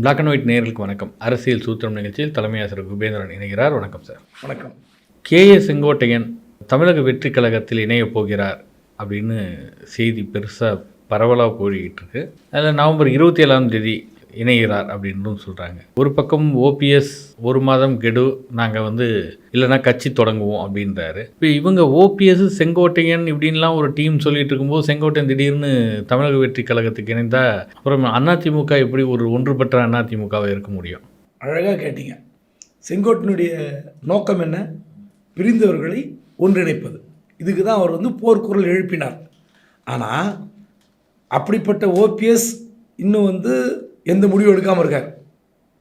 Black and white நேர்களுக்கு வணக்கம். அரசியல் சூத்திரம் நிகழ்ச்சியில் தலைமை ஆசிரியர் குபேந்திரன் இணைகிறார். வணக்கம் சார் வணக்கம். கே. ஏ. செங்கோட்டையன் தமிழக வெற்றி கழகத்தில் இணையப் போகிறார் அப்படின்னு செய்தி பெருசாக பரவலாக போய்கிட்டு இருக்கு. அதில் நவம்பர் இருபத்தி ஏழாம் தேதி இணைகிறார் அப்படின்னும் சொல்கிறாங்க ஒரு பக்கம் ஓபிஎஸ் ஒரு மாதம் கெடு நாங்கள் வந்து இல்லைன்னா கட்சி தொடங்குவோம் அப்படின்றாரு. இப்போ இவங்க ஓபிஎஸ் செங்கோட்டையன் இப்படின்லாம் ஒரு டீம் சொல்லிட்டு இருக்கும்போது செங்கோட்டையன் திடீர்னு தமிழக வெற்றி கழகத்துக்கு இணைந்தா அப்புறம் அதிமுக எப்படி ஒரு ஒன்றுபட்ட அதிமுகவை இருக்க முடியும்? அழகாக கேட்டீங்க. செங்கோட்டினுடைய நோக்கம் என்ன? பிரிந்தவர்களை ஒன்றிணைப்பது. இதுக்கு தான் அவர் வந்து போர்க்குரல் எழுப்பினார். ஆனால் அப்படிப்பட்ட ஓபிஎஸ் இன்னும் வந்து எந்த முடிவும் எடுக்காமல் இருக்கார்.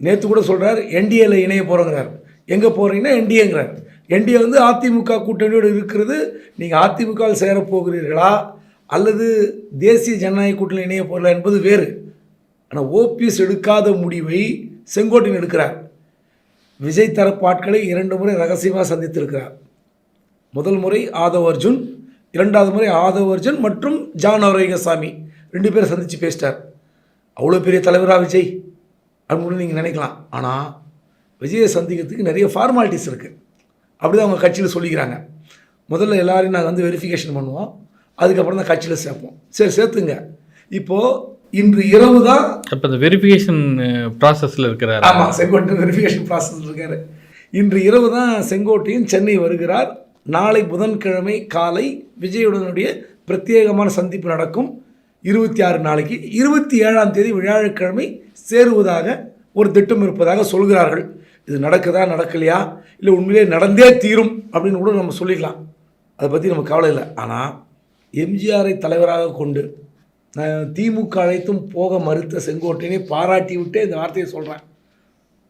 நேற்று கூட சொல்கிறார் என்டிஏல இணைய போகிறோங்கிறார் எங்கே போகிறீங்கன்னா என்டிஏங்கிறார் என்டிஏ வந்து அதிமுக கூட்டணியோடு இருக்கிறது. நீங்கள் அதிமுகவில் சேரப் போகிறீர்களா? அல்லது தேசிய ஜனநாயக கூட்டணி இணைய போகிறா என்பது வேறு. ஆனால் ஓபிஎஸ் எடுக்காத முடிவை செங்கோட்டையன் எடுக்கிறார். விஜய் தரப்பு ஆட்களை இரண்டு முறை ரகசியமாக சந்தித்திருக்கிறார். முதல் முறை ஆதவ் அர்ஜுன் இரண்டாவது முறை ஆதவ் அர்ஜுன் மற்றும் ஜான் ஆரோக்கியசாமி ரெண்டு பேரும் சந்தித்து பேசிட்டார். அவ்வளோ பெரிய தலைவரா விஜய் அப்படின்னு நீங்கள் நினைக்கலாம். ஆனால் விஜயை சந்திக்கிறதுக்கு நிறைய ஃபார்மாலிட்டிஸ் இருக்குது அப்படி தான் அவங்க கட்சியில் சொல்லிக்கிறாங்க. முதல்ல எல்லாரையும் நாங்கள் வந்து வெரிஃபிகேஷன் பண்ணுவோம். அதுக்கப்புறம் தான் கட்சியில் சேர்ப்போம். சரி சேர்த்துங்க. இப்போது இன்று இரவு தான் அப்போ இந்த வெரிஃபிகேஷன் ப்ராசஸில் இருக்கிறார். ஆமாம் செங்கோட்டையன் வெரிஃபிகேஷன் ப்ராசஸ் இருக்காரு. இன்று இரவு தான் செங்கோட்டையன் சென்னை வருகிறார். நாளை புதன்கிழமை காலை விஜயுடனுடைய பிரத்யேகமான சந்திப்பு நடக்கும். இருபத்தி ஆறு நாளைக்கு இருபத்தி ஏழாம் தேதி வியாழக்கிழமை சேருவதாக ஒரு திட்டம் இருப்பதாக சொல்கிறார்கள். இது நடக்குதா நடக்கலையா? இல்லை உண்மையிலே நடந்தே தீரும் அப்படின்னு கூட நம்ம சொல்லிக்கலாம். அதை பற்றி நம்ம கவலை இல்லை. ஆனால் எம்ஜிஆரை தலைவராக கொண்டு நான் திமுக அழைத்தும் போக மறுத்த செங்கோட்டையனை பாராட்டி விட்டே இந்த வார்த்தையை சொல்கிறேன்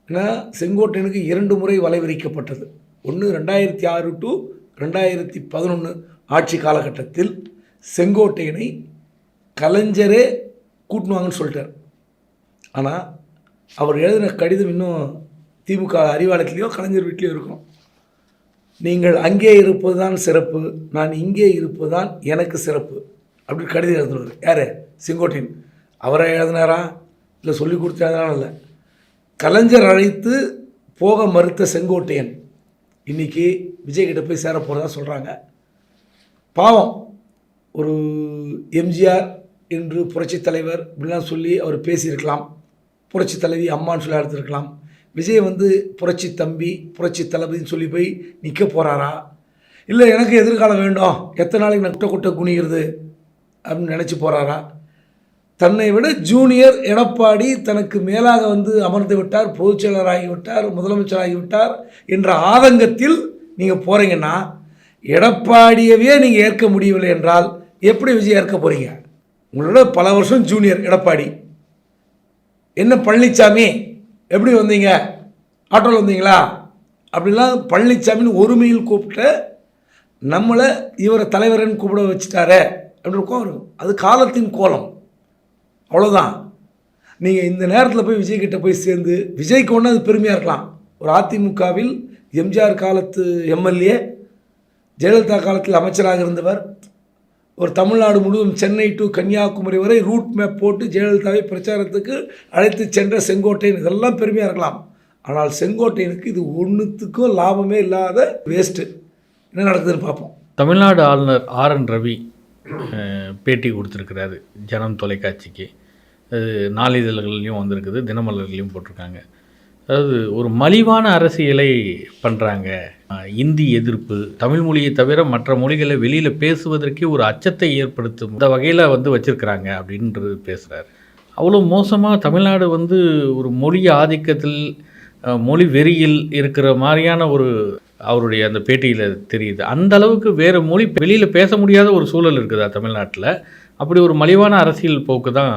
ஏன்னா செங்கோட்டையனுக்கு இரண்டு முறை வலை விரிக்கப்பட்டது ஒன்று ரெண்டாயிரத்தி ஆறு டு ரெண்டாயிரத்தி பதினொன்று ஆட்சி காலகட்டத்தில் செங்கோட்டையனை கலைஞரே கூட்டினுவாங்கன்னு சொல்லிட்டார். ஆனால் அவர் எழுதின கடிதம் இன்னும் திமுக அறிவாலயத்துலேயோ கலைஞர் வீட்லேயோ இருக்கும். நீங்கள் அங்கே இருப்பது தான் சிறப்பு நான் இங்கே இருப்பது தான் எனக்கு சிறப்பு அப்படி கடிதம் எழுதுனவர். யார்? செங்கோட்டையன். அவரை எழுதினாரா? இல்லை சொல்லி கொடுத்து எழுதினாலும் இல்லை. கலைஞர் அழைத்து போக மறுத்த செங்கோட்டையன். இன்றைக்கி விஜய்கிட்ட போய் சேர போகிறதா சொல்கிறாங்க பாவம். ஒரு எம்ஜிஆர் என்று புரட்சித் தலைவர் இப்படிலாம் சொல்லி அவர் பேசியிருக்கலாம். புரட்சி தலைவி அம்மான்னு சொல்லி எடுத்திருக்கலாம் விஜய் வந்து புரட்சி தம்பி புரட்சி தளபதின்னு சொல்லி போய் நிற்க போகிறாரா இல்லை எனக்கு எதிர்காலம் வேண்டும் எத்தனை நாளைக்கு நட்ட குட்டை குனிகிறது அப்படின்னு நினச்சி போகிறாரா தன்னை விட ஜூனியர் எடப்பாடி தனக்கு மேலாக வந்து அமர்ந்து விட்டார் பொதுச் செயலராகிவிட்டார் முதலமைச்சராகிவிட்டார் என்ற ஆதங்கத்தில் நீங்கள் போகிறீங்கன்னா எடப்பாடியவே நீங்கள் ஏற்க முடியவில்லை என்றால் எப்படி விஜய் ஏற்க போகிறீங்க உங்களோட பல வருஷம் ஜூனியர் எடப்பாடி. என்ன பழனிசாமி எப்படி வந்தீங்க? ஆட்டோவில் வந்தீங்களா? அப்படிலாம் பழனிசாமின்னு ஒருமையில் கூப்பிட்டு நம்மளை இவரை தலைவர்னு கூப்பிட வச்சுட்டாரு அப்படின்னு கோவம் இருக்கும். அது காலத்தின் கோலம். அவ்வளோதான் நீங்கள் இந்த நேரத்தில் போய் விஜய் கிட்ட போய் சேர்ந்து விஜய்க்கு ஒன்று அது பெருமையாக இருக்கலாம். ஒரு அதிமுகவில் எம்ஜிஆர் காலத்து எம்எல்ஏ ஜெயலலிதா காலத்தில் அமைச்சராக இருந்தவர் ஒரு தமிழ்நாடு முழுவதும் சென்னை டு கன்னியாகுமரி வரை ரூட் மேப் போட்டு ஜெயலலிதாவை பிரச்சாரத்துக்கு அழைத்து சென்ற செங்கோட்டையன். இதெல்லாம் பெருமையாக இருக்கலாம். ஆனால் செங்கோட்டையனுக்கு இது ஒன்றுத்துக்கும் லாபமே இல்லாத வேஸ்ட்டு என்ன நடக்குதுன்னு பார்ப்போம். தமிழ்நாடு ஆளுநர் ஆர் என் ரவி பேட்டி கொடுத்துருக்கிறாரு ஜனம் தொலைக்காட்சிக்கு. அது நாளிதழ்கள்லையும் வந்திருக்குது தினமலர்லையும் போட்டிருக்காங்க. அதாவது ஒரு மலிவான அரசியலை பண்ணுறாங்க இந்தி எதிர்ப்பு தமிழ் மொழியை தவிர மற்ற மொழிகளை வெளியில் பேசுவதற்கே ஒரு அச்சத்தை ஏற்படுத்தும் இந்த வகையில் வந்து வச்சுருக்கிறாங்க அப்படின்றது பேசுகிறார் அவ்வளோ மோசமாக தமிழ்நாடு வந்து ஒரு மொழி ஆதிக்கத்தில் மொழி வெறியில் இருக்கிற மாதிரியான ஒரு அவருடைய அந்த பேட்டியில் தெரியுது. அந்த அளவுக்கு வேறு மொழி வெளியில் பேச முடியாத ஒரு சூழல் இருக்குதா தமிழ்நாட்டில்? அப்படி ஒரு மலிவான அரசியல் போக்கு தான்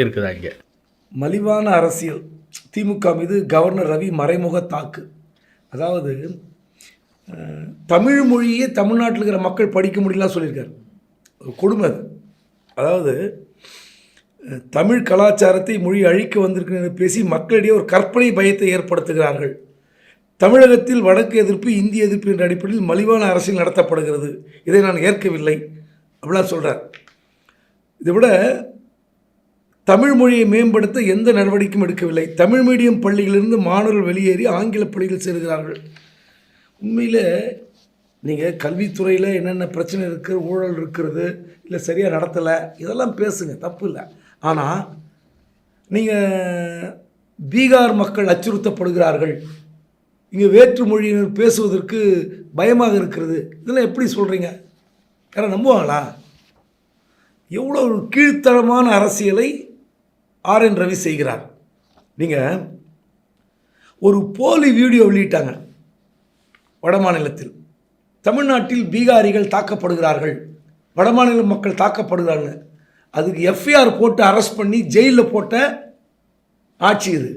இருக்குதா இங்கே? மலிவான அரசியல். திமுக மீது கவர்னர் ரவி மறைமுக தாக்கு. அதாவது தமிழ் மொழியே தமிழ்நாட்டில் இருக்கிற மக்கள் படிக்க முடியலாம் சொல்லியிருக்காரு. ஒரு கொடுமை அது. அதாவது தமிழ் கலாச்சாரத்தை மொழி அழிக்க வந்திருக்கிறது பேசி மக்களிடையே ஒரு கற்பனை பயத்தை ஏற்படுத்துகிறார்கள். தமிழகத்தில் வடக்கு எதிர்ப்பு இந்திய எதிர்ப்பு என்ற அடிப்படையில் மலிவான அரசியல் நடத்தப்படுகிறது. இதை நான் ஏற்கவில்லை. அப்படிலாம் சொல்கிறார் இதை விட தமிழ் மொழியை மேம்படுத்த எந்த நடவடிக்கையும் எடுக்கவில்லை. தமிழ் மீடியம் பள்ளிகளிலிருந்து மாணவர்கள் வெளியேறி ஆங்கில பள்ளிகள் சேர்கிறார்கள். உண்மையில் நீங்கள் கல்வித்துறையில் என்னென்ன பிரச்சனை இருக்குது ஊழல் இருக்கிறது இல்லை சரியாக நடத்தலை இதெல்லாம் பேசுங்க தப்பு இல்லை. ஆனால் நீங்கள் பீகார் மக்கள் அச்சுறுத்தப்படுகிறார்கள். இங்கே வேற்று மொழியினர் பேசுவதற்கு பயமாக இருக்கிறது. இதெல்லாம் எப்படி சொல்கிறீங்க யாரை நம்புவாங்களா? எவ்வளோ ஒரு கீழ்த்தரமான அரசியலை ஆர் என் ரவி செய்கிறார். நீங்கள் ஒரு போலி வீடியோ வெளியிட்டாங்க. வடமாநிலத்தில் தமிழ்நாட்டில் பீகாரிகள் தாக்கப்படுகிறார்கள். வடமாநில மக்கள் தாக்கப்படுகிறாங்க அதுக்கு எஃப்ஐஆர் போட்டு அரெஸ்ட் பண்ணி ஜெயிலில் போட்ட ஆட்சி இது.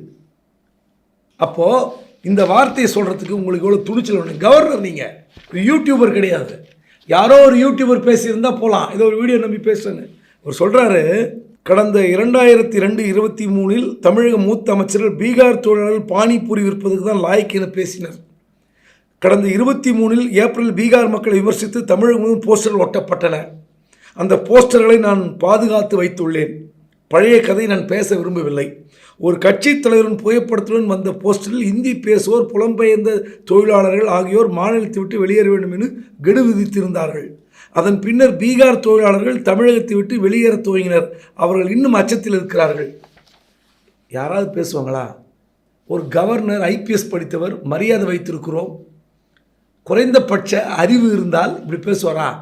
அப்போது இந்த வார்த்தையை சொல்கிறதுக்கு உங்களுக்கு எவ்வளோ துணிச்சல் வேணும்? கவர்னர் நீங்கள் யூடியூபர் கிடையாது. யாரோ ஒரு யூடியூபர் பேசியிருந்தால் போகலாம் இதை ஒரு வீடியோ நம்பி பேசுறேன்னு. அவர் சொல்கிறாரு கடந்த இரண்டாயிரத்தி ரெண்டு இருபத்தி மூணில் தமிழக மூத்த அமைச்சர்கள் பீகார் தொழிலாளர்கள் பானிபூரி விற்பதுக்கு தான் லாய்க்கு என பேசினர். கடந்த இருபத்தி மூணில் ஏப்ரல் பீகார் மக்களை விமர்சித்து தமிழகம் போஸ்டர் போஸ்டர்கள் ஒட்டப்பட்டன. அந்த போஸ்டர்களை நான் பாதுகாத்து வைத்துள்ளேன். பழைய கதை நான் பேச விரும்பவில்லை. ஒரு கட்சித் தலைவரின் புகைப்படத்துடன் வந்த போஸ்டரில் இந்தி பேசுவோர் புலம்பெயர்ந்த தொழிலாளர்கள் ஆகியோர் மாநிலத்தை விட்டு வெளியேற வேண்டும் என கெடு விதித்திருந்தார்கள். அதன் பின்னர் பீகார் தொழிலாளர்கள் தமிழகத்தை விட்டு வெளியேற துவங்கினர். அவர்கள் இன்னும் அச்சத்தில் இருக்கிறார்கள். யாராவது பேசுவாங்களா? ஒரு கவர்னர் ஐபிஎஸ் படித்தவர் மரியாதை வைத்திருக்கிறோம். குறைந்தபட்ச அறிவு இருந்தால் இப்படி பேசுவாரா?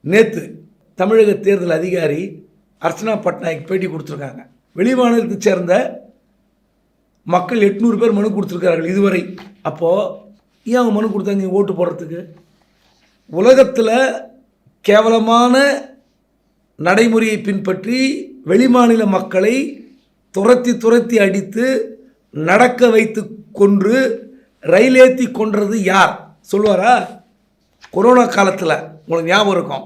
நேற்று தமிழக தேர்தல் அதிகாரி அர்ச்சனா பட்நாயக் பேட்டி கொடுத்துருக்காங்க. வெளிமாநிலத்தை சேர்ந்த மக்கள் எட்நூறு பேர் மனு கொடுத்துருக்கார்கள் இதுவரை. அப்போது ஏன் அவங்க மனு கொடுத்தாங்க ஓட்டு போடுறதுக்கு? உலகத்தில் கேவலமான நடைமுறையை பின்பற்றி வெளிமாநில மக்களை துரத்தி துரத்தி அடித்து நடக்க வைத்து கொன்று ரயில் ஏற்றி கொன்றது யார்? சொல்லுவாரா? கொரோனா காலத்தில் உங்களுக்கு ஞாபகம் இருக்கும்.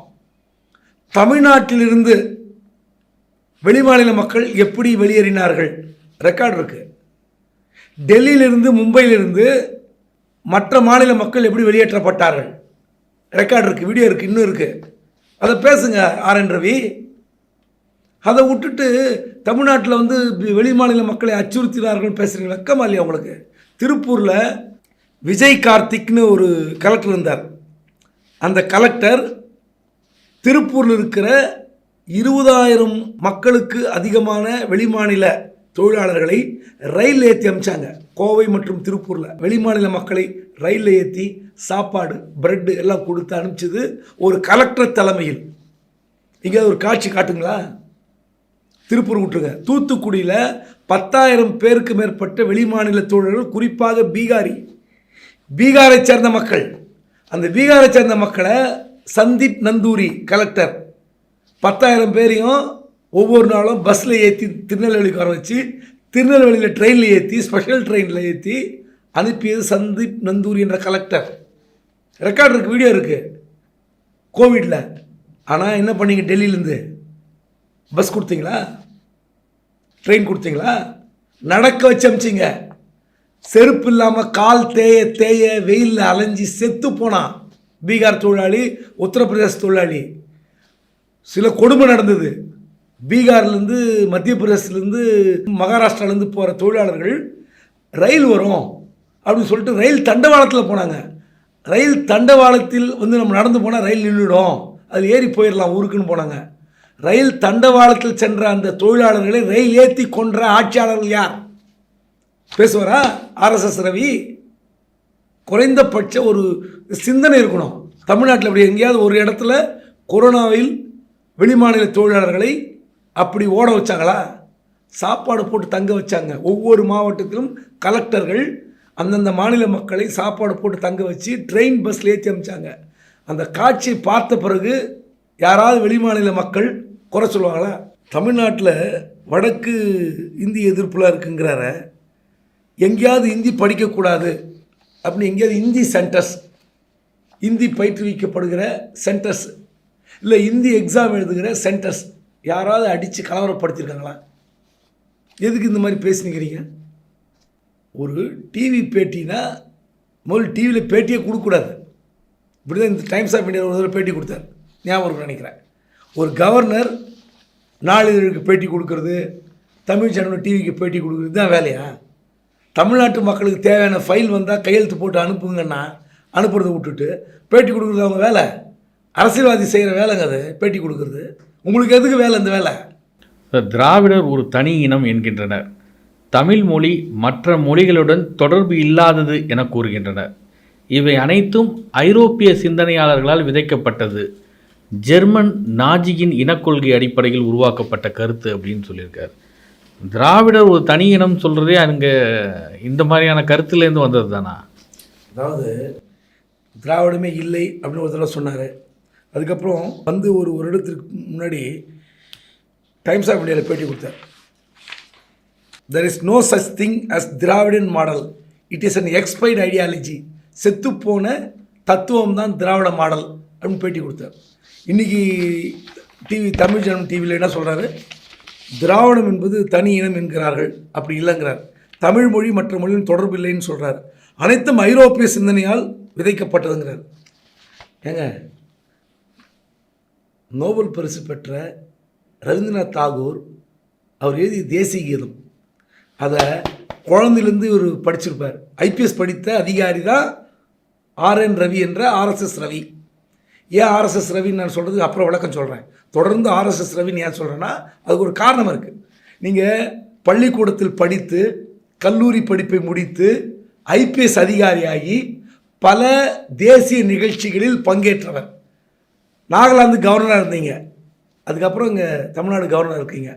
தமிழ்நாட்டிலிருந்து வெளிமாநில மக்கள் எப்படி வெளியேறினார்கள்? ரெக்கார்டு இருக்குது டெல்லியிலிருந்து மும்பையிலிருந்து மற்ற மாநில மக்கள் எப்படி வெளியேற்றப்பட்டார்கள்? ரெக்கார்டு இருக்குது வீடியோ இருக்குது இன்னும் இருக்குது அதை பேசுங்க ஆர். என். ரவி. அதை விட்டுட்டு தமிழ்நாட்டில் வந்து வெளி மாநில மக்களை அச்சுறுத்தினார்கள் பேசுகிறீங்க வெக்கமா இல்லையா உங்களுக்கு? திருப்பூரில் விஜய் கார்த்திக்னு ஒரு கலெக்டர் இருந்தார். அந்த கலெக்டர் திருப்பூரில் இருக்கிற இருபதாயிரம் மக்களுக்கு அதிகமான வெளிமாநில தொழிலாளர்களை ரயில் ஏற்றி அமிச்சாங்க. கோவை மற்றும் திருப்பூரில் வெளிமாநில மக்களை ரயிலில் ஏற்றி சாப்பாடு பிரெட்டு எல்லாம் கொடுத்து அனுப்பிச்சது ஒரு கலெக்டர் தலைமையில். இங்கே ஒரு காட்சி காட்டுங்களா? திருப்பூர் விட்டுருங்க. தூத்துக்குடியில் பத்தாயிரம் பேருக்கு மேற்பட்ட வெளிமாநில தொழிலாளர்கள் குறிப்பாக பீகாரி பீகாரை சேர்ந்த மக்கள். அந்த பீகாரை சேர்ந்த மக்களை சந்தீப் நந்தூரி கலெக்டர். பத்தாயிரம் பேரையும் ஒவ்வொரு நாளும் பஸ்ஸில் ஏற்றி திருநெல்வேலிக்கு வர வச்சு திருநெல்வேலியில் ட்ரெயினில் ஏற்றி ஸ்பெஷல் ட்ரெயினில் ஏற்றி அனுப்பியது சந்தீப் நந்தூரி என்ற கலெக்டர். ரெக்கார்டு இருக்குது வீடியோ இருக்குது கோவிடில் ஆனால் என்ன பண்ணீங்க டெல்லியிலேருந்து? பஸ் கொடுத்தீங்களா? ட்ரெயின் கொடுத்தீங்களா? நடக்க வச்சு அமிச்சிங்க. செருப்பு இல்லாமல் கால் தேய தேய வெயிலில் அலைஞ்சி செத்து போனான் பீகார் தொழிலாளி உத்தரப்பிரதேச தொழிலாளி. சில கொடுமை நடந்தது. பீகார்லேருந்து மத்திய பிரதேசத்துலேருந்து மகாராஷ்டிராலேருந்து போகிற தொழிலாளர்கள் ரயில் வரும் அப்படின்னு சொல்லிட்டு ரயில் தண்டவாளத்தில் போனாங்க. ரயில் தண்டவாளத்தில் வந்து நம்ம நடந்து போனால் ரயில் நின்றுடும். அது ஏறி போயிடலாம் ஊருக்குன்னு போனாங்க. ரயில் தண்டவாளத்தில் சென்ற அந்த தொழிலாளர்களை ரயில் ஏற்றி கொன்ற ஆட்சியாளர்கள் யார்? பேசுவாரா? ஆர்எஸ்எஸ் ரவி குறைந்தபட்ச ஒரு சிந்தனை இருக்கணும். தமிழ்நாட்டில் அப்படி எங்கேயாவது ஒரு இடத்துல கொரோனாவில் வெளிமாநில தொழிலாளர்களை அப்படி ஓட வச்சாங்களா? சாப்பாடு போட்டு தங்க வச்சாங்க. ஒவ்வொரு மாவட்டத்திலும் கலெக்டர்கள் அந்தந்த மாநில மக்களை சாப்பாடு போட்டு தங்க வச்சு ட்ரெயின் பஸ்ஸில் ஏற்றி அமிச்சாங்க. அந்த காட்சியை பார்த்த பிறகு யாராவது வெளிமாநில மக்கள் குறை சொல்லுவாங்களா? தமிழ்நாட்டில் வடக்கு இந்திய எதிர்ப்புலாம் இருக்குங்கிறார. எங்கேயாவது இந்தி படிக்கக்கூடாது அப்படின்னு எங்கேயாவது இந்தி சென்டர்ஸ் இந்தி பயிற்றுவிக்கப்படுகிற சென்டர்ஸ் இல்லை இந்தி எக்ஸாம் எழுதுகிற சென்டர்ஸ் யாராவது அடித்து கலவரப்படுத்தியிருக்காங்களா? எதுக்கு இந்த மாதிரி பேசினுக்கிறீங்க? ஒரு டிவி பேட்டினா முதல்ல டிவியில் பேட்டியே கொடுக்கக்கூடாது. இப்படி தான் இந்த டைம்ஸ் ஆஃப் இந்தியா ஒரு தடவை பேட்டி கொடுத்தார். ஞாபகம் நினைக்கிறேன். ஒரு கவர்னர் நாளிதழுக்கு பேட்டி கொடுக்கறது தமிழ் சேனல் டிவிக்கு பேட்டி கொடுக்குறது தான் வேலையா? தமிழ்நாட்டு மக்களுக்கு தேவையான ஃபைல் வந்தால் கையெழுத்து போட்டு அனுப்புங்கன்னா அனுப்புறதை விட்டுட்டு பேட்டி கொடுக்குறது அவங்க வேலை. அரசியல்வாதி செய்கிற வேலைங்க அது பேட்டி கொடுக்குறது. உங்களுக்கு எதுக்கு வேலை இந்த வேலை? திராவிடர் ஒரு தனி இனம் என்கின்றனர். தமிழ் மொழி மற்ற மொழிகளுடன் தொடர்பு இல்லாதது என கூறுகின்றனர். இவை அனைத்தும் ஐரோப்பிய சிந்தனையாளர்களால் விதைக்கப்பட்டது. ஜெர்மன் நாஜியின் இனக்கொள்கை அடிப்படையில் உருவாக்கப்பட்ட கருத்து அப்படின்னு சொல்லியிருக்காரு. திராவிடர் ஒரு தனி இனம் சொல்கிறதே அங்கே இந்த மாதிரியான கருத்துலேருந்து வந்தது தானா? அதாவது திராவிடமே இல்லை அப்படின்னு ஒரு தடவை சொன்னார். அதுக்கப்புறம் வந்து ஒரு ஒரு இடத்துக்கு முன்னாடி டைம்ஸ் ஆஃப் இந்தியாவில் பேட்டி கொடுத்தார். There is no such thing as Dravidian model. It is an expired ideology செத்துப்போன தத்துவம் தான் திராவிட மாடல் அப்படின்னு பேட்டி கொடுத்தார். இன்றைக்கி டிவி தமிழ் ஜனம் டிவியில் என்ன சொல்கிறாரு திராவிடம் என்பது தனி இனம் என்கிறார்கள். அப்படி இல்லைங்கிறார். தமிழ் மொழி மற்ற மொழியும் தொடர்பு இல்லைன்னு சொல்கிறார் அனைத்தும் ஐரோப்பிய சிந்தனையால் விதைக்கப்பட்டதுங்கிறார். ஏங்க நோபல் பரிசு பெற்ற ரவீந்திரநாத் தாகூர் அவர் எழுதிய தேசிய கீதம். அதை குழந்தையிலேருந்து இவர் படிச்சிருப்பார். ஐபிஎஸ் படித்த அதிகாரி தான் ஆர்என் ரவி என்ற ஆர்எஸ்எஸ் ரவி. ஏன் ஆர்எஸ்எஸ் ரவின்னு நான் சொல்கிறதுக்கு அப்புறம் விளக்கம் சொல்கிறேன் தொடர்ந்து ஆர்எஸ்எஸ் ரவின்னு ஏன் சொல்கிறேன்னா அதுக்கு ஒரு காரணம் இருக்குது நீங்கள் பள்ளிக்கூடத்தில் படித்து கல்லூரி படிப்பை முடித்து ஐபிஎஸ் அதிகாரியாகி பல தேசிய நிகழ்ச்சிகளில் பங்கேற்றவர். நாகாலாந்து கவர்னராக இருந்தீங்க. அதுக்கப்புறம் இங்கே தமிழ்நாடு கவர்னர் இருக்கீங்க.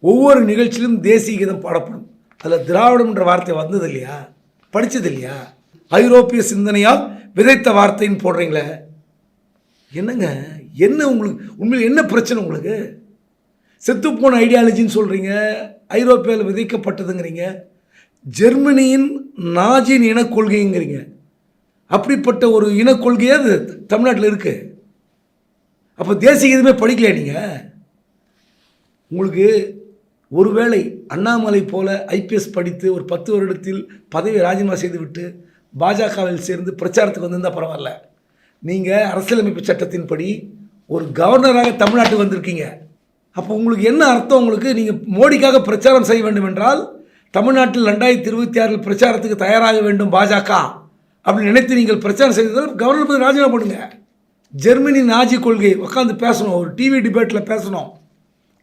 ஒவ்வொரு நிகழ்ச்சியிலும் தேசிய கீதம் பாடப்படும். அதில் திராவிடம்ன்ற வார்த்தை வந்தது இல்லையா? படித்தது இல்லையா? ஐரோப்பிய சிந்தனையால் விதைத்த வார்த்தைன்னு போடுறீங்களே. என்னங்க? என்ன உங்களுக்கு? உண்மையில் என்ன பிரச்சனை உங்களுக்கு? செத்துப்போன ஐடியாலஜின்னு சொல்கிறீங்க ஐரோப்பியாவில் விதைக்கப்பட்டதுங்கிறீங்க ஜெர்மனியின் நாஜின் இனக்கொள்கைங்கிறீங்க. அப்படிப்பட்ட ஒரு இனக்கொள்கையே அது தமிழ்நாட்டில் இருக்குது அப்போ தேசிய எதுவுமே படிக்கலையா நீங்கள் உங்களுக்கு ஒருவேளை அண்ணாமலை போல ஐபிஎஸ் படித்து ஒரு பத்து வருடத்தில் பதவி ராஜினாமா செய்துவிட்டு பாஜகவில் சேர்ந்து பிரச்சாரத்துக்கு வந்திருந்தால் பரவாயில்ல. நீங்கள் அரசியலமைப்பு சட்டத்தின்படி ஒரு கவர்னராக தமிழ்நாட்டுக்கு வந்திருக்கீங்க. அப்போ உங்களுக்கு என்ன அர்த்தம்? உங்களுக்கு நீங்கள் மோடிக்காக பிரச்சாரம் செய்ய வேண்டும் என்றால் தமிழ்நாட்டில் ரெண்டாயிரத்தி இருபத்தி ஆறில் பிரச்சாரத்துக்கு தயாராக வேண்டும் பாஜக. அப்படின்னு நினைத்து நீங்கள் பிரச்சாரம் செய்ததால் கவர்னர் பதவி ராஜினாமா பண்ணுங்க ஜெர்மனி நாஜி கொள்கை உட்காந்து பேசணும். ஒரு டிவி டிபேட்டில் பேசணும்.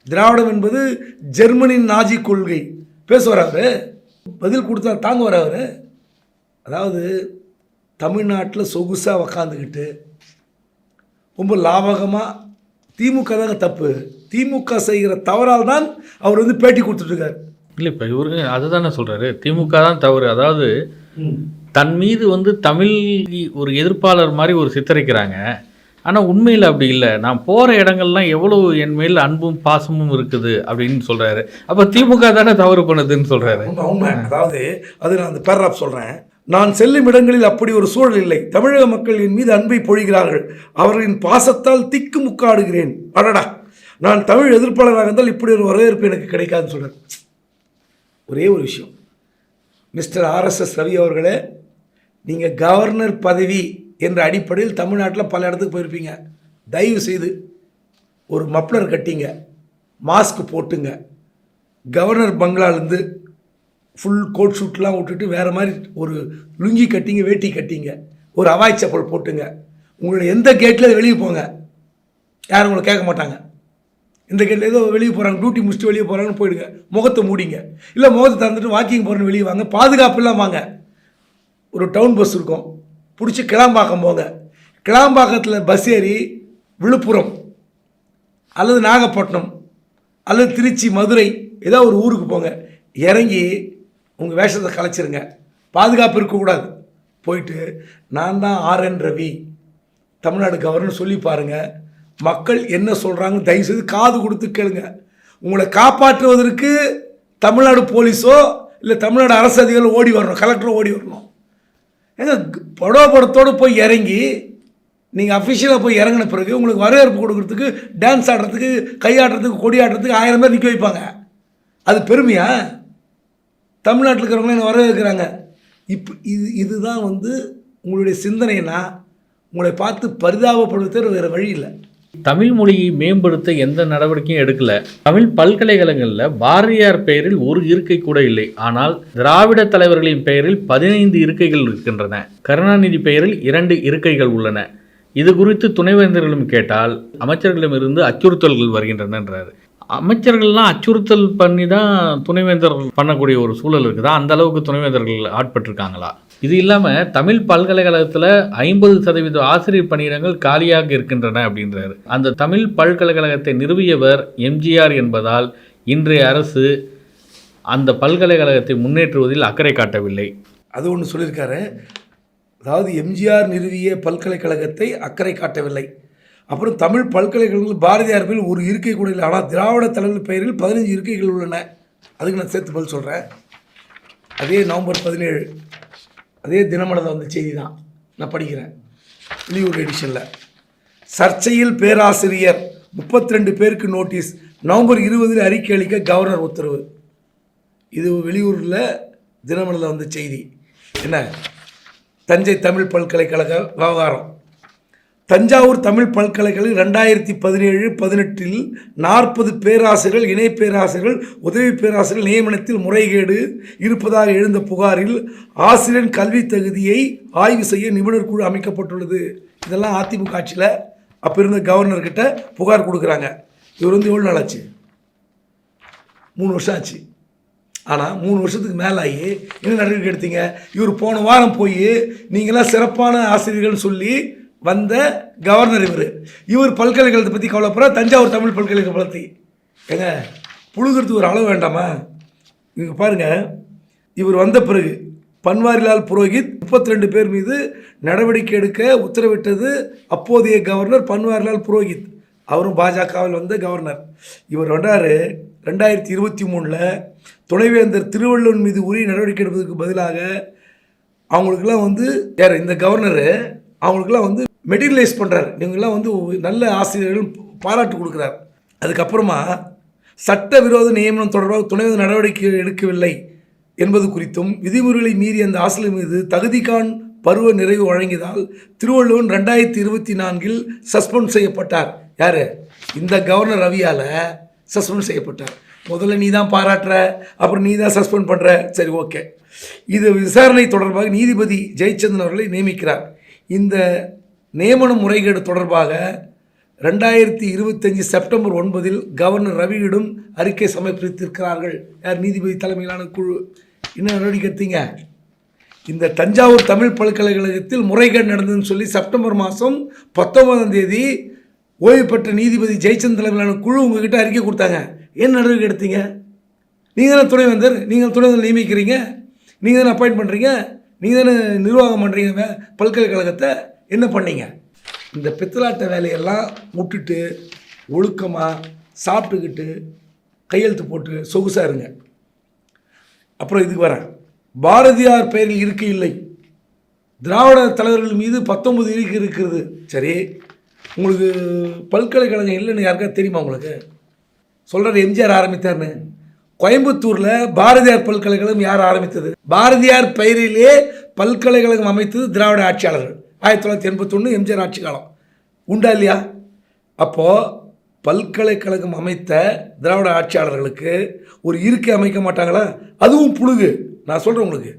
திராவிடம் என்பது ஜெர்மனின் நாஜி கொள்கை. பேசுவார் அவர். பதில் கொடுத்தா தாங்குவார் அவர். அதாவது தமிழ்நாட்டில் சொகுசாக உக்காந்துக்கிட்டு ரொம்ப லாபகமாக திமுக தாங்க தப்பு. திமுக செய்கிற தவறால் தான் அவர் வந்து பேட்டி கொடுத்துட்ருக்காரு இல்லை இப்போ இவரு அதுதானே சொல்கிறாரு திமுக தான் தவறு. அதாவது தன் மீது வந்து தமிழ் ஒரு எதிர்ப்பாளர் மாதிரி ஒரு சித்தரிக்கிறாங்க. ஆனால் உண்மையில் அப்படி இல்லை. நான் போகிற இடங்கள்லாம் எவ்வளவு என் மேல் அன்பும் பாசமும் இருக்குது அப்படின்னு சொல்கிறாரு அப்போ திமுக தானே தவறு பண்ணுதுன்னு சொல்கிறாரு உண்மை. அதாவது அது நான் அந்த பேராப் சொல்கிறேன் நான் செல்லும் இடங்களில் அப்படி ஒரு சூழல் இல்லை. தமிழக மக்கள் என் மீது அன்பை பொழிகிறார்கள். அவர்களின் பாசத்தால் திக்கு முக்காடுகிறேன். அடடா. நான் தமிழ் எதிர்ப்பாளராக இருந்தால் இப்படி ஒரு வரவேற்பு எனக்கு கிடைக்காதுன்னு சொல்கிறேன் ஒரே ஒரு விஷயம். மிஸ்டர் ஆர்எஸ்எஸ் ரவி அவர்களே நீங்கள் கவர்னர் பதவி என்ற அடிப்படையில் தமிழ்நாட்டில் பல இடத்துக்கு போயிருப்பீங்க. தயவு செய்து ஒரு மப்ளர் கட்டிங்க. மாஸ்க் போட்டுங்க. கவர்னர் பங்களாலேருந்து ஃபுல் கோட் ஷூட்லாம் விட்டுட்டு வேறு மாதிரி ஒரு லுங்கி கட்டிங்க வேட்டி கட்டிங்க ஒரு அவாய் செப்பல் போட்டுங்க. உங்களை எந்த கேட்டில் வெளியே போங்க? யாரும் உங்களை கேட்க மாட்டாங்க. இந்த கேட்டில் ஏதோ வெளியே போகிறாங்க டியூட்டி முடிச்சுட்டு வெளியே போகிறாங்கன்னு போயிடுங்க. முகத்தை மூடிங்க. இல்லை முகத்தை திறந்துட்டு வாக்கிங் போகிறேன்னு வெளியே வாங்க. பாதுகாப்பு வாங்க. ஒரு டவுன் பஸ் இருக்கும். பிடிச்சி கிளாம்பாக்கம் போங்க. கிளாம்பாக்கத்தில் பஸ் ஏறி விழுப்புரம் அல்லது நாகப்பட்டினம் அல்லது திருச்சி மதுரை ஏதோ ஒரு ஊருக்கு போங்க. இறங்கி உங்கள் வேஷத்தை கலைச்சிருங்க. பாதுகாப்பு இருக்கக்கூடாது. போயிட்டு நான் தான் ஆர்என் ரவி. தமிழ்நாடு கவர்னர் சொல்லி பாருங்கள் மக்கள் என்ன சொல்கிறாங்க தயவுசெய்து காது கொடுத்து கேளுங்க. உங்களை காப்பாற்றுவதற்கு தமிழ்நாடு போலீஸோ இல்லை தமிழ்நாடு அரசு அதிகாரிகள் ஓடி வரணும். கலெக்டரும் ஓடி வரணும். ஏங்க படோ படத்தோடு போய் இறங்கி நீங்கள் அஃபிஷியலாக போய் இறங்கின பிறகு உங்களுக்கு வரவேற்பு கொடுக்குறதுக்கு டான்ஸ் ஆடுறதுக்கு கையாடுறதுக்கு கொடி ஆடுறதுக்கு ஆயிரம் பேர் நிற்க வைப்பாங்க. அது பெருமையா? தமிழ்நாட்டில் இருக்கிறவங்களும் என்ன வரவேற்கிறாங்க இப்போ இது இதுதான் வந்து உங்களுடைய சிந்தனைனா உங்களை பார்த்து பரிதாபப்படுத்த வேறு வழி இல்லை. தமிழ் மொழியை மேம்படுத்த எந்த நடவடிக்கையும் எடுக்கல. தமிழ் பல்கலைக்கழகங்களில் பாரதியார் பெயரில் ஒரு இருக்கை கூட இல்லை. ஆனால் திராவிட தலைவர்களின் பெயரில் பதினைந்து இருக்கைகள் இருக்கின்றன. கருணாநிதி பெயரில் இரண்டு இருக்கைகள் உள்ளன. இது குறித்து துணைவேந்தர்களும் கேட்டால் அமைச்சர்களிடமிருந்து அச்சுறுத்தல்கள் வருகின்றனன்றார். அமைச்சர்கள்லாம் அச்சுறுத்தல் பண்ணி தான் துணைவேந்தர் பண்ணக்கூடிய ஒரு சூழல் இருக்குதா? அந்த அளவுக்கு துணைவேந்தர்கள் ஆட்பட்டிருக்காங்களா? இது இல்லாமல் தமிழ் பல்கலைக்கழகத்தில் ஐம்பது சதவீத ஆசிரியர் பணியிடங்கள் காலியாக இருக்கின்றன அப்படின்றாரு. அந்த தமிழ் பல்கலைக்கழகத்தை நிறுவியவர் எம்ஜிஆர் என்பதால் இன்றைய அரசு அந்த பல்கலைக்கழகத்தை முன்னேற்றுவதில் அக்கறை காட்டவில்லை. அது ஒன்று சொல்லியிருக்காரு. அதாவது எம்ஜிஆர் நிறுவிய பல்கலைக்கழகத்தை அக்கறை காட்டவில்லை. அப்புறம் தமிழ் பல்கலைக்கழகங்கள் பாரதியார் பேரில் ஒரு இருக்கை கூட இல்லை. ஆனால் திராவிட தலைவர் பெயரில் பதினஞ்சு இருக்கைகள் உள்ளன. அதுக்கு நான் சேர்த்து பதில் சொல்கிறேன் அதே நவம்பர் பதினேழு அதே தினமலர் வந்த செய்தி தான். நான் படிக்கிறேன். வெளியூர் எடிஷனில் சர்ச்சையில் பேராசிரியர் 32 பேருக்கு நோட்டீஸ் நவம்பர் இருபதில் அறிக்கை அளிக்க கவர்னர் உத்தரவு. இது வெளியூரில் தினமலரில் வந்த செய்தி. என்ன? தஞ்சை தமிழ் பல்கலைக்கழக விவகாரம். தஞ்சாவூர் தமிழ் பல்கலைக்கழகம் ரெண்டாயிரத்தி பதினேழு பதினெட்டில் நாற்பது பேராசிரியர்கள் இணை பேராசிரியர்கள் உதவி பேராசிரியர்கள் நியமனத்தில் முறைகேடு இருப்பதாக எழுந்த புகாரில் ஆசிரியர் கல்வி தகுதியை ஆய்வு செய்ய நிபுணர் குழு அமைக்கப்பட்டுள்ளது. இதெல்லாம் அதிமுக ஆட்சியில் அப்போ இருந்த கவர்னர்கிட்ட புகார் கொடுக்குறாங்க. இவர் வந்து எவ்வளோ நாள் ஆச்சு? மூணு வருஷம் ஆச்சு. ஆனால் மூணு வருஷத்துக்கு மேலே ஆகி என்ன நடவடிக்கை எடுத்தீங்க? இவர் போன வாரம் போய் நீங்களாம் சிறப்பான ஆசிரியர்கள்னு சொல்லி வந்த கவர்னர் இவர். இவர் பல்கலைக்கழகத்தை பற்றி கவலைப்படுறா தஞ்சாவூர் தமிழ் பல்கலைக்கழகம் பற்றி ஏங்க புழுகிறதுக்கு ஒரு அளவு வேண்டாமா? இங்கே பாருங்கள் இவர் வந்த பிறகு பன்வாரிலால் புரோஹித் 32 பேர் மீது நடவடிக்கை எடுக்க உத்தரவிட்டது அப்போதைய கவர்னர் பன்வாரிலால் புரோஹித். அவரும் பாஜகவில் வந்த கவர்னர் இவர் வந்தார் ரெண்டாயிரத்தி இருபத்தி மூணில் துணைவேந்தர் திருவள்ளுவர் மீது உரிய நடவடிக்கை எடுப்பதற்கு பதிலாக அவங்களுக்கெல்லாம் வந்து யார் இந்த கவர்னரு அவங்களுக்கெல்லாம் வந்து மெட்டீரியலைஸ் பண்ணுறார் இவங்கெல்லாம் வந்து நல்ல ஆசிரியர்கள் பாராட்டு கொடுக்குறார். அதுக்கப்புறமா சட்ட விரோத நியமனம் தொடர்பாக துணைவேந்தர் நடவடிக்கை எடுக்கவில்லை என்பது குறித்தும் விதிமுறைகளை மீறி அந்த ஆசிரியர் மீது தகுதிகான் பருவ நிறைவு வழங்கியதால் திருவள்ளுவன் ரெண்டாயிரத்தி இருபத்தி நான்கில் சஸ்பெண்ட் செய்யப்பட்டார். யார்? இந்த கவர்னர் ரவியால் சஸ்பெண்ட் செய்யப்பட்டார். முதல்ல நீ தான் பாராட்டுற அப்புறம் நீ தான் சஸ்பெண்ட் பண்ணுற சரி ஓகே. இது விசாரணை தொடர்பாக நீதிபதி ஜெயச்சந்திரன் அவர்களை நியமிக்கிறார். இந்த நியமன முறைகேடு தொடர்பாக ரெண்டாயிரத்தி இருபத்தஞ்சி செப்டம்பர் ஒன்பதில் கவர்னர் ரவியிடம் அறிக்கை சமர்ப்பித்திருக்கிறார்கள். யார்? நீதிபதி தலைமையிலான குழு. என்ன நடவடிக்கை எடுத்தீங்க? இந்த தஞ்சாவூர் தமிழ் பல்கலைக்கழகத்தில் முறைகேடு நடந்ததுன்னு சொல்லி செப்டம்பர் மாதம் பத்தொன்பதாம் தேதி ஓய்வு பெற்ற நீதிபதி ஜெய்சந்த் தலைமையிலான குழு உங்ககிட்ட அறிக்கை கொடுத்தாங்க. என்ன நடவடிக்கை எடுத்தீங்க? நீங்கள் தானே துணைவேந்தர். நீங்கள் துணைவேந்தர் நியமிக்கிறீங்க. நீங்கள் தானே அப்பாயிண்ட் பண்ணுறீங்க நீங்கள் தானே நிர்வாகம் பண்ணுறீங்க பல்கலைக்கழகத்தை. என்ன பண்ணீங்க? இந்த பித்தலாட்ட வேலையெல்லாம் விட்டுட்டு ஒழுக்கமாக சாப்பிட்டுக்கிட்டு கையெழுத்து போட்டு சொகுசாக இருங்க. அப்புறம் இதுக்கு வரேன். பாரதியார் பெயரில் இருக்கு இல்லை. திராவிட தலைவர்கள் மீது பத்தொன்பது இருக்கு இருக்கிறது. சரி உங்களுக்கு பல்கலைக்கழகம் இல்லைன்னு யாருக்கா தெரியுமா உங்களுக்கு? சொல்கிறார் எம்ஜிஆர் ஆரம்பித்தார்னு. கோயம்புத்தூரில் பாரதியார் பல்கலைக்கழகம் யார் ஆரம்பித்தது? பாரதியார் பெயரிலே பல்கலைக்கழகம் அமைத்தது திராவிட ஆட்சியாளர்கள். ஆயிரத்தி தொள்ளாயிரத்தி எண்பத்தொன்று எம்ஜிஆர் ஆட்சி காலம். உண்டா இல்லையா? அப்போது பல்கலைக்கழகம் அமைத்த திராவிட ஆட்சியாளர்களுக்கு ஒரு இருக்கை அமைக்க மாட்டாங்களா? அதுவும் புழுகு. நான் சொல்கிறேன் உங்களுக்கு.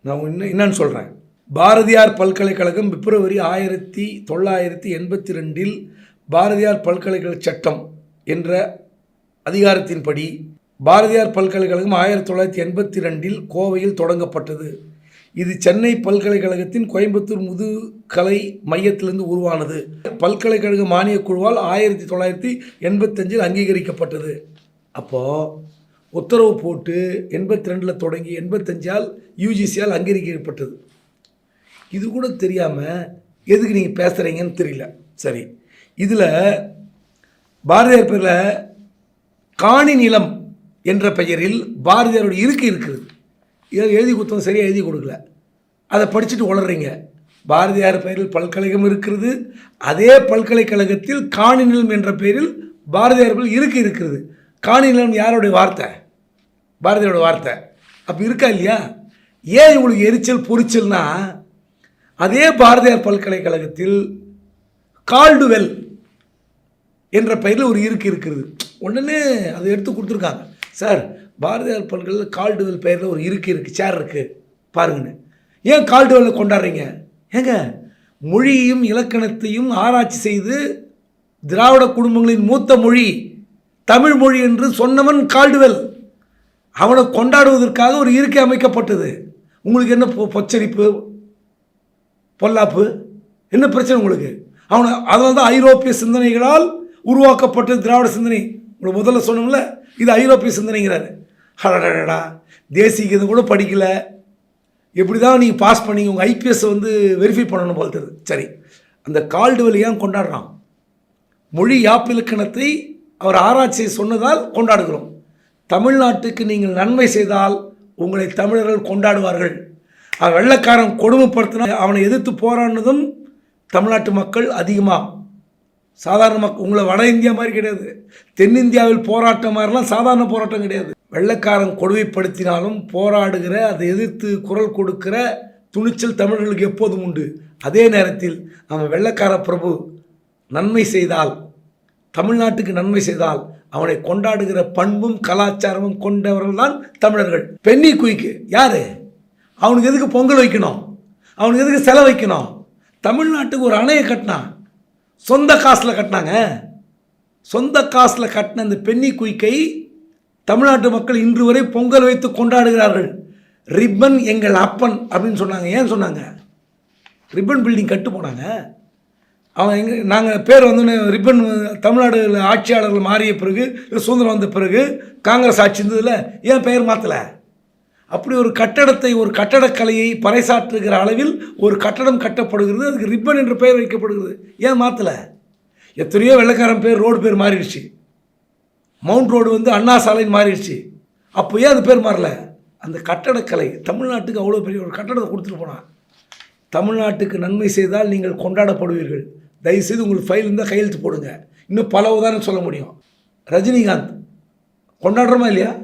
நான் இன்னும் என்னன்னு சொல்கிறேன் பாரதியார் பல்கலைக்கழகம் பிப்ரவரி ஆயிரத்தி தொள்ளாயிரத்தி எண்பத்தி ரெண்டில் பாரதியார் பல்கலைக்கழக சட்டம் என்ற அதிகாரத்தின்படி பாரதியார் பல்கலைக்கழகம் ஆயிரத்தி தொள்ளாயிரத்தி எண்பத்தி ரெண்டில் கோவையில் தொடங்கப்பட்டது. இது சென்னை பல்கலைக்கழகத்தின் கோயம்புத்தூர் முதுகலை மையத்திலிருந்து உருவானது. பல்கலைக்கழக மானியக் குழுவால் ஆயிரத்தி தொள்ளாயிரத்தி எண்பத்தஞ்சில் அங்கீகரிக்கப்பட்டது. அப்போது உத்தரவு போட்டு எண்பத்தி ரெண்டில் தொடங்கி எண்பத்தஞ்சால் யூஜிசியால் அங்கீகரிக்கப்பட்டது. இது கூட தெரியாமல் எதுக்கு நீங்கள் பேசுகிறீங்கன்னு தெரியல. சரி. இதில் பாரதியார் பேரில் காணி நிலம் என்ற பெயரில் பாரதியாருடைய இருக்கை இருக்கிறது. எழுதி கொடுத்தவங்க சரியாக எழுதி கொடுக்கல. அதை படிச்சுட்டு உளறீங்க. பாரதியார் பெயரில் பல்கலைக்கழகம் இருக்கிறது. அதே பல்கலைக்கழகத்தில் காணி நிலம் என்ற பெயரில் பாரதியார் பேரில் இருக்கிறது. காணி நிலம் யாருடைய வார்த்தை? பாரதியோட வார்த்தை. அப்போ இருக்கா இல்லையா? ஏன் இவங்களுக்கு எரிச்சல் பொரிச்சல்னா அதே பாரதியார் பல்கலைக்கழகத்தில் கால்டுவெல் என்ற பெயரில் ஒரு இருக்கு இருக்கிறது. உடனே அதை எடுத்து கொடுத்துருக்காங்க. சார் பாரதியார் பல்கலையில் கால்டுவெல் பெயரில் ஒரு இருக்கு இருக்குது சேர் இருக்குது பாருங்கன்னு. ஏன் கால்டுவெல்ல கொண்டாடுறீங்க? ஏங்க மொழியையும் இலக்கணத்தையும் ஆராய்ச்சி செய்து திராவிட குடும்பங்களின் மூத்த மொழி தமிழ் மொழி என்று சொன்னவன் கால்டுவெல். அவனை கொண்டாடுவதற்காக ஒரு இருக்கை அமைக்கப்பட்டது. உங்களுக்கு என்ன பொ- பொச்சரிப்பு? பொல்லாப்பு? என்ன பிரச்சனை உங்களுக்கு? அவனை அதனால தான் ஐரோப்பிய சிந்தனைகளால் உருவாக்கப்பட்ட திராவிட சிந்தனை. உங்களுக்கு முதல்ல சொன்னோம்ல இது ஐரோப்பிய சிந்தனைங்கிறாரு. அடடடா தேசிய கீதம் கூட படிக்கல. எப்படி தான் நீங்கள் பாஸ் பண்ணி உங்கள் ஐபிஎஸ் வந்து வெரிஃபை பண்ணணும் போல் தெரியுது. சரி அந்த கால்டுவெல் ஏன் கொண்டாடுறான்? மொழி யாப்பிலக்கணத்தை அவர் ஆராய்ச்சி சொன்னதால் கொண்டாடுகிறோம். தமிழ்நாட்டுக்கு நீங்கள் நன்மை செய்தால் உங்களை தமிழர்கள் கொண்டாடுவார்கள். அவன் வெள்ளைக்காரன் கொடுமைப்படுத்தினா அவனை எதிர்த்து போராடினதும் தமிழ்நாட்டு மக்கள் அதிகமாக சாதாரண மக்கள் உங்களை வட இந்தியா மாதிரி கிடையாது. தென்னிந்தியாவில் போராட்டம் மாதிரிலாம் சாதாரண போராட்டம் கிடையாது. வெள்ளைக்காரன் கொடுமைப்படுத்தினாலும் போராடுகிற அதை எதிர்த்து குரல் கொடுக்கிற துணிச்சல் தமிழர்களுக்கு எப்போதும் உண்டு. அதே நேரத்தில் அவன் வெள்ளக்கார பிரபு நன்மை செய்தால் தமிழ்நாட்டுக்கு நன்மை செய்தால் அவனை கொண்டாடுகிற பண்பும் கலாச்சாரமும் கொண்டவர்கள் தான் தமிழர்கள். பென்னி குயிக்கு யாரு? அவனுக்கு எதுக்கு பொங்கல் வைக்கணும்? அவனுக்கு எதுக்கு செலவு வைக்கணும்? தமிழ்நாட்டுக்கு ஒரு அணையை கட்டினான் சொந்த காசில் கட்டினாங்க. சொந்த காசில் கட்டின இந்த பென்னி குயிக்கை தமிழ்நாட்டு மக்கள் இன்று வரை பொங்கல் வைத்து கொண்டாடுகிறார்கள். ரிப்பன் எங்கள் அப்பன் அப்படின்னு சொன்னாங்க. ஏன் சொன்னாங்க? ரிப்பன் பில்டிங் கட்டு போனாங்க. அவன் எங்கள் நாங்கள் பேர் வந்து ரிப்பன் தமிழ்நாடு ஆட்சியாளர்கள் மாறிய பிறகு சுதந்திரம் வந்த பிறகு காங்கிரஸ் ஆட்சி இருந்ததில் ஏன் பெயர் மாற்றலை அப்படி ஒரு கட்டடத்தை ஒரு கட்டடக்கலையை பறைசாற்றுகிற அளவில் ஒரு கட்டடம் கட்டப்படுகிறது. அதுக்கு ரிப்பன் என்ற பெயர் வைக்கப்படுகிறது. ஏன் மாற்றலை எத்தனையோ வெள்ளைக்காரன் பேர் ரோடு பேர் மாறிடுச்சு. மவுண்ட் ரோடு வந்து அண்ணா சாலைன்னு மாறிடுச்சு. அப்போ ஏன் அது பேர் மாறல. அந்த கட்டடக்கலை தமிழ்நாட்டுக்கு அவ்வளோ பெரிய ஒரு கட்டடத்தை கொடுத்துட்டு போனான். தமிழ்நாட்டுக்கு நன்மை செய்தால் நீங்கள் கொண்டாடப்படுவீர்கள். தயவுசெய்து உங்களுக்கு ஃபைல் இருந்தால் கையெழுத்து போடுங்க. இன்னும் பல உதாரணம் சொல்ல முடியும். ரஜினிகாந்த் கொண்டாடுறோமா இல்லையா?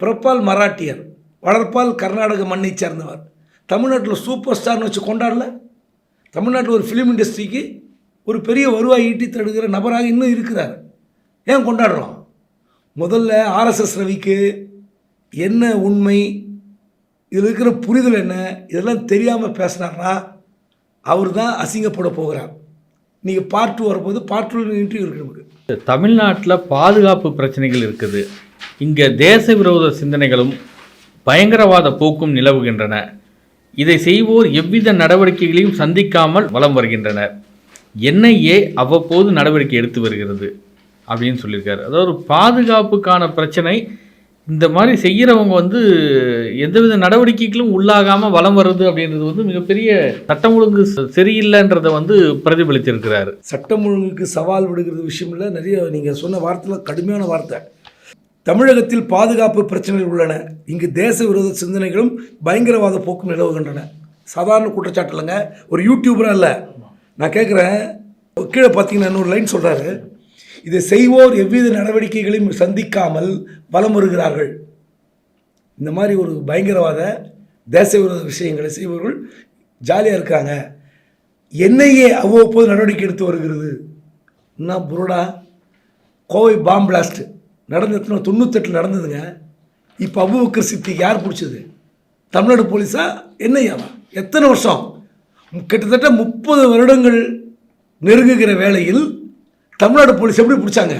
பிறப்பால் மராட்டியர் வளர்ப்பால் கர்நாடக மண்ணை சேர்ந்தவர். தமிழ்நாட்டில் சூப்பர் ஸ்டார்னு வச்சு கொண்டாடல. தமிழ்நாட்டில் ஒரு ஃபிலிம் இண்டஸ்ட்ரிக்கு ஒரு பெரிய வருவாய் ஈட்டி தடுக்கிற நபராக இன்னும் இருக்கிறார். ஏன் கொண்டாடுறோம்? முதல்ல ஆர்எஸ்எஸ் ரவிக்கு என்ன உண்மை? இதில் இருக்கிற புரிதல் என்ன? இதெல்லாம் தெரியாமல் பேசினார்னா அவர் தான் அசிங்கப்பட போகிறார். நீங்கள் பார்ட் டூ வரும்போது பார்ட் டூ இன்டர்வியூ இருக்கு நமக்கு. தமிழ்நாட்டில் பாதுகாப்பு பிரச்சனைகள் இருக்குது. இங்கே தேச விரோத சிந்தனைகளும் பயங்கரவாத போக்கும் நிலவுகின்றன. இதை செய்வோர் எவ்வித நடவடிக்கைகளையும் சந்திக்காமல் வலம் வருகின்றனர். என்ஐஏ அவ்வப்போது நடவடிக்கை எடுத்து வருகிறது. அப்படின்னு சொல்லியிருக்காரு. அதாவது ஒரு பாதுகாப்புக்கான பிரச்சனை இந்த மாதிரி செய்கிறவங்க வந்து எந்தவித நடவடிக்கைகளும் உள்ளாகாமல் வலம் வருது அப்படின்றது வந்து மிகப்பெரிய சட்டம் ஒழுங்கு ச- சரியில்லைன்றதை வந்து பிரதிபலித்திருக்கிறாரு சட்டம் ஒழுங்குக்கு சவால் விடுகிறது விஷயம் இல்லை. நிறைய நீங்கள் சொன்ன வார்த்தையில் கடுமையான வார்த்தை. தமிழகத்தில் பாதுகாப்பு பிரச்சனைகள் உள்ளன. இங்கு தேச விரோத சிந்தனைகளும் பயங்கரவாத போக்கும் நிலவுகின்றன. சாதாரண குற்றச்சாட்டு இல்லைங்க ஒரு யூடியூபராக இல்லை. நான் கேட்குறேன் கீழே பார்த்தீங்கன்னா இன்னொரு லைன் சொல்கிறாரு இதை செய்வோர் எவ்வித நடவடிக்கைகளையும் சந்திக்காமல் பலம் வருகிறார்கள். இந்த மாதிரி ஒரு பயங்கரவாத தேச விரோத விஷயங்களை செய்பவர்கள் ஜாலியாக இருக்காங்க. என்னையே அவ்வப்போது நடவடிக்கை எடுத்து வருகிறது. என்ன புரோடா? கோவை பாம் பிளாஸ்ட் நடந்ததுன்னா தொண்ணூத்தெட்டில் நடந்ததுங்க. இப்போ அபுபக்கர் சித்திக்கு யார் பிடிச்சது? தமிழ்நாடு போலீஸா? என்னையாவா? எத்தனை வருஷம்? கிட்டத்தட்ட முப்பது வருடங்கள் நெருங்குகிற வேளையில் தமிழ்நாடு போலீஸ் எப்படி பிடிச்சாங்க?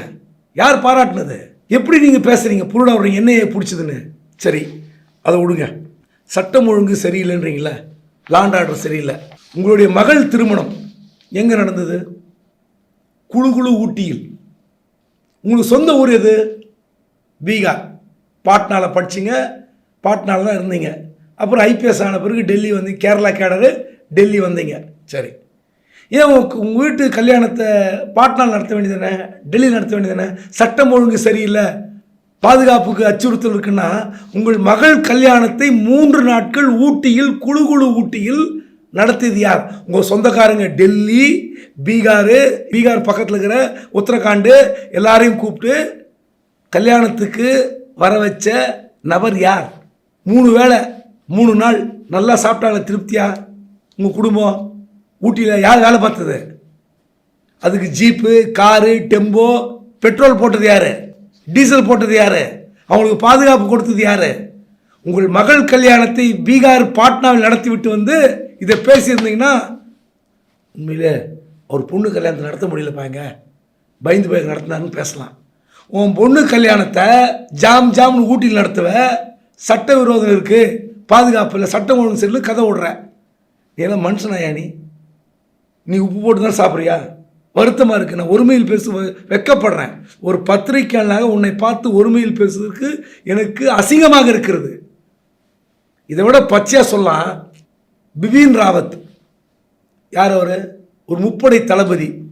யார் பாராட்டினது? எப்படி நீங்கள் பேசுகிறீங்க புருடா அவர் என்னையே பிடிச்சதுன்னு. சரி அதை விடுங்க. சட்டம் ஒழுங்கு சரியில்லைன்றீங்களே? லாண்ட் ஆர்டர் சரியில்லை. உங்களுடைய மகள் திருமணம் எங்கே நடந்தது? குழு குழு ஊட்டியில். உங்களுக்கு சொந்த ஊர் எது? பீகார். பாட்னாவில் படிச்சிங்க. பாட்னாவில் தான் இருந்தீங்க. அப்புறம் ஐபிஎஸ் ஆன பிறகு டெல்லி வந்து கேரளா கேடரு டெல்லி வந்தீங்க. சரி. ஏன் உங்க உங்கள் வீட்டு கல்யாணத்தை பாட்னா நடத்த வேண்டியதானே டெல்லி நடத்த வேண்டியதானே சட்டம் ஒழுங்கு சரியில்லை. பாதுகாப்புக்கு அச்சுறுத்தல் இருக்குன்னா உங்கள் மகள் கல்யாணத்தை மூன்று நாட்கள் ஊட்டியில் குழு குழு ஊட்டியில் நடத்தியது யார்? உங்கள் சொந்தக்காரங்க டெல்லி பீகார் பீகார் பக்கத்தில் இருக்கிற உத்தரகாண்டு எல்லாரையும் கூப்பிட்டு கல்யாணத்துக்கு வர வச்ச நபர் யார்? மூணு வேளை மூணு நாள். நல்லா சாப்பிட்டாங்க திருப்தியா? உங்கள் குடும்பம்? ஊட்டியில் யார் வேலை பார்த்தது? அதுக்கு ஜீப்பு காரு டெம்போ பெட்ரோல் போட்டது யார்? டீசல் போட்டது யார்? அவங்களுக்கு பாதுகாப்பு கொடுத்தது யார்? உங்கள் மகள் கல்யாணத்தை பீகார் பாட்னாவில் நடத்திவிட்டு வந்து இதை பேசியிருந்தீங்கன்னா உண்மையிலே ஒரு பொண்ணு கல்யாணத்தை நடத்த முடியல பாங்க பயந்து போய் நடத்தினாருன்னு பேசலாம். உன் பொண்ணு கல்யாணத்தை ஜாம் ஜாம்னு ஊட்டியில் நடத்துவ சட்ட விரோதம் இருக்குது பாதுகாப்பு இல்லை சட்டம் ஒழுங்கு செல்லு கதை விடுற நீ எல்லாம் மனுஷனாயா நீ? நீ உப்பு போட்டு தான் சாப்பிட்றியா? வருத்தமாக இருக்கு. நான் ஒருமையில் பேச வெக்கப்படுறேன். வெட்கப்படுறேன் ஒரு பத்திரிக்கையாளனாக உன்னை பார்த்து ஒருமையில் பேசுவதற்கு எனக்கு அசிங்கமாக இருக்கிறது. இதை விட பச்சையாக சொல்லலாம் பிபின் ராவத். யார் அவர்? ஒரு முப்படை தளபதி.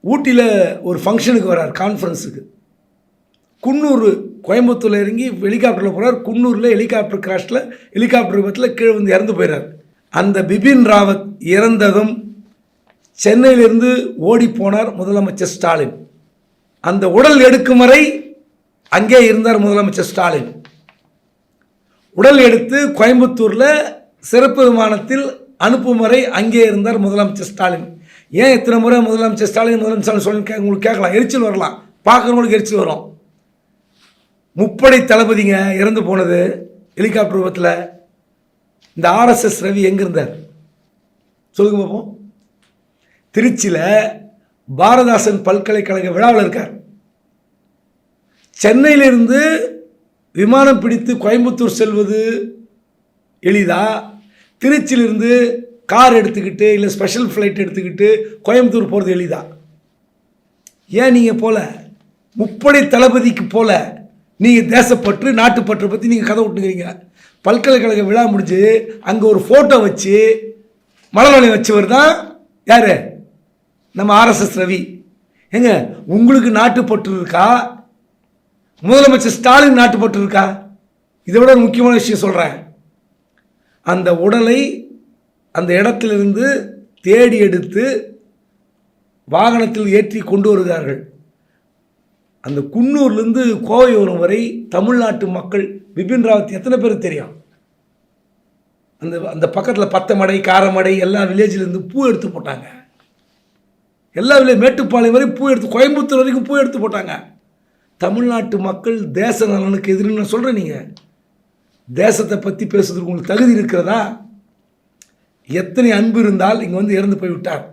ஊட்டியில் ஒரு ஃபங்க்ஷனுக்கு வரார் கான்ஃபரன்ஸுக்கு. குன்னூர் கோயம்புத்தூரில் இறங்கி ஹெலிகாப்டரில் போகிறார் குன்னூரில் ஹெலிகாப்டர் கிராஷில் ஹெலிகாப்டர் விபத்தில் கீழே வந்து இறந்து போயிறார். அந்த பிபின் ராவத் இறந்ததும் சென்னையிலிருந்து ஓடி போனார் முதலமைச்சர் ஸ்டாலின். அந்த உடல் எடுக்கும் வரை அங்கே இருந்தார் முதலமைச்சர் ஸ்டாலின். உடல் எடுத்து கோயம்புத்தூரில் சிறப்பு விமானத்தில் அனுப்பும் வரை அங்கே இருந்தார் முதலமைச்சர் ஸ்டாலின். ஏன் இத்தனை முறை முதலமைச்சர் ஸ்டாலின் முதலமைச்சர் சொல்லி கே- உங்களுக்கு கேட்கலாம். எரிச்சல் வரலாம். பார்க்குறவங்களுக்கு எரிச்சல் வரும். முப்படை தளபதிங்க இறந்து போனது ஹெலிகாப்டர் விபத்தில் இந்த ஆர்எஸ்எஸ் ரவி எங்கே இருந்தார்? சொல்லுங்க பார்ப்போம் திருச்சியில் பாரதாசன் பல்கலைக்கழக விழாவில் இருக்கார். சென்னையிலிருந்து விமானம் பிடித்து கோயம்புத்தூர் செல்வது எளிதா? திருச்சியிலிருந்து கார் எடுத்துக்கிட்டு இல்லை ஸ்பெஷல் ஃப்ளைட் எடுத்துக்கிட்டு கோயம்புத்தூர் போகிறது எளிதா? ஏன் நீங்கள் போல? முப்படை தளபதிக்கு போல நீங்கள் தேசப்பற்று நாட்டுப்பற்று பற்றி நீங்கள் கதை விட்டுக்கிறீங்க பல்கலைக்கழக விழா முடிஞ்சு அங்கே ஒரு ஃபோட்டோ வச்சு மலர்வலை வச்சவர் தான் யார்? நம்ம ஆர்எஸ்எஸ் ரவி. ஏங்க உங்களுக்கு நாட்டுப்பற்று இருக்கா? முதலமைச்சர் ஸ்டாலின் நாட்டுப்பற்று இருக்கா? இதை விட ஒரு முக்கியமான விஷயம் சொல்கிறேன் அந்த உடலை அந்த இடத்திலிருந்து தேடி எடுத்து வாகனத்தில் ஏற்றி கொண்டு வருகிறார்கள். அந்த குன்னூர்லேருந்து கோவையூரம் வரை தமிழ்நாட்டு மக்கள் பிபின் ராவத் எத்தனை பேருக்கு தெரியும்? அந்த அந்த பக்கத்தில் பத்தமடை காரமடை எல்லா வில்லேஜ்லேருந்து பூ எடுத்து போட்டாங்க. எல்லா விலையும் மேட்டுப்பாளையம் வரை பூ எடுத்து கோயம்புத்தூர் வரைக்கும் பூ எடுத்து போட்டாங்க. தமிழ்நாட்டு மக்கள் தேச நலனுக்கு எதிர்ன்னு சொல்கிறேன் நீங்கள் தேசத்தை பற்றி பேசுறதுக்கு உங்களுக்கு தகுதி இருக்கிறதா? எத்தனை அன்பு இருந்தால் இங்கே வந்து இறந்து போய் விட்டார்.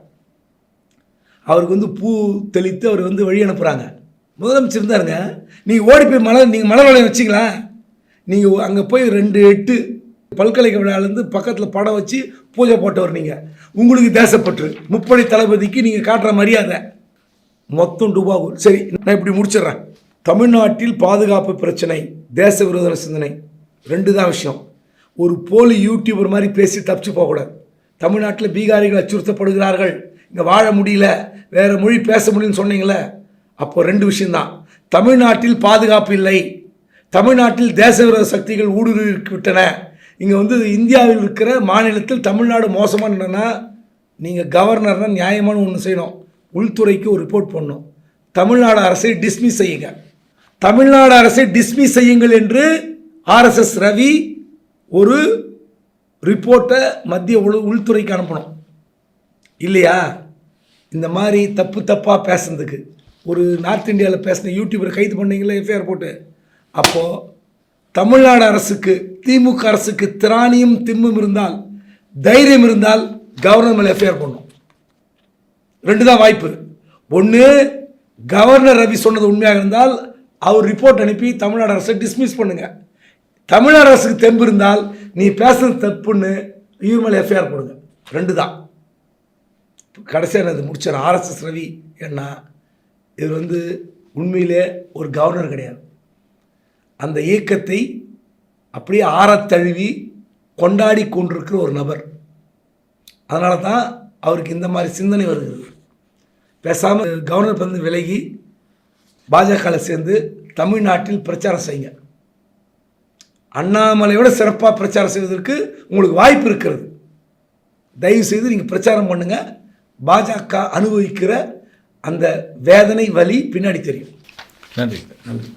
அவருக்கு வந்து பூ தெளித்து அவர் வந்து வழி அனுப்புகிறாங்க முதலமைச்சர் இருந்தாருங்க. நீங்கள் ஓடி போய் மலர் நீங்கள் மலர் வளையம் வச்சிங்களேன் நீங்கள் அங்கே போய் ரெண்டு எட்டு பல்கலைக்கழகத்துலேருந்து பக்கத்தில் படம் வச்சு பூஜை போட்டவர் நீங்கள் உங்களுக்கு தேசப்பற்று. முப்படை தளபதிக்கு நீங்கள் காட்டுற மரியாதை. மொத்தம் டுபாகூர். சரி நான் இப்படி முடிச்சிடுறேன். தமிழ்நாட்டில் பாதுகாப்பு பிரச்சனை தேச விரோத சிந்தனை. ரெண்டு தான் விஷயம். ஒரு போலி யூடியூபர் மாதிரி பேசி தப்பிச்சு போகக்கூடாது. தமிழ்நாட்டில் பீகாரிகள் அச்சுறுத்தப்படுகிறார்கள். இங்கே வாழ முடியல. வேறு மொழி பேச முடியும்னு சொன்னீங்களே. அப்போ ரெண்டு விஷயம்தான் தமிழ்நாட்டில் பாதுகாப்பு இல்லை. தமிழ்நாட்டில் தேச விரோத சக்திகள் ஊடுருவி விட்டன இங்கே வந்து இந்தியாவில் இருக்கிற மாநிலத்தில் தமிழ்நாடு மோசமாக என்னென்னா நீங்கள் கவர்னர்னா நியாயமான ஒன்று செய்யணும். உள்துறைக்கு ஒரு ரிப்போர்ட் பண்ணணும் தமிழ்நாடு அரசை டிஸ்மிஸ் செய்யுங்க. தமிழ்நாடு அரசை டிஸ்மிஸ் செய்யுங்கள் என்று ஆர்எஸ்எஸ் ரவி ஒரு ரிப்போர்ட்டை மத்திய உள் உள்துறைக்கு அனுப்பணும். இல்லையா? இந்த மாதிரி தப்பு தப்பாக பேசுனதுக்கு. ஒரு நார்த் இந்தியாவில் பேசின யூடியூபரை கைது பண்ணீங்களே எஃப்ஐஆர் போட்டு. அப்போது தமிழ்நாடு அரசுக்கு திமுக அரசுக்கு திராணியும் திம்மும் இருந்தால் தைரியம் இருந்தால் கவர்னர் மேலே எஃப்ஐஆர் பண்ணும் ரெண்டு தான் வாய்ப்பு. ஒன்று கவர்னர் ரவி சொன்னது உண்மையாக இருந்தால் அவர் ரிப்போர்ட் அனுப்பி தமிழ்நாடு அரசை டிஸ்மிஸ் பண்ணுங்க. தமிழ்நாடு அரசுக்கு தெம்பு இருந்தால் நீ பேசுறது தப்புன்னு இவர் மேலே எஃப்ஐஆர் போடுங்க. ரெண்டு தான் கடைசியாக நான் இது முடிச்சேன் ஆர்எஸ்எஸ் ரவி என்ன இவர் வந்து உண்மையிலே ஒரு கவர்னர் கிடையாது. அந்த இயக்கத்தை அப்படியே ஆறத்தழுவி கொண்டாடி கொண்டிருக்கிற ஒரு நபர். அதனால தான் அவருக்கு இந்த மாதிரி சிந்தனை வருகிறது. பேசாமல் கவர்னர் வந்து விலகி பாஜகவில் சேர்ந்து தமிழ்நாட்டில் பிரச்சாரம் செய்யுங்க. அண்ணாமலையோட சிறப்பாக பிரச்சாரம் செய்வதற்கு உங்களுக்கு வாய்ப்பு இருக்கிறது. தயவு செய்து நீங்கள் பிரச்சாரம் பண்ணுங்கள் பாஜக அனுபவிக்கிற அந்த வேதனை வலி பின்னாடி தெரியும். நன்றி. நன்றி.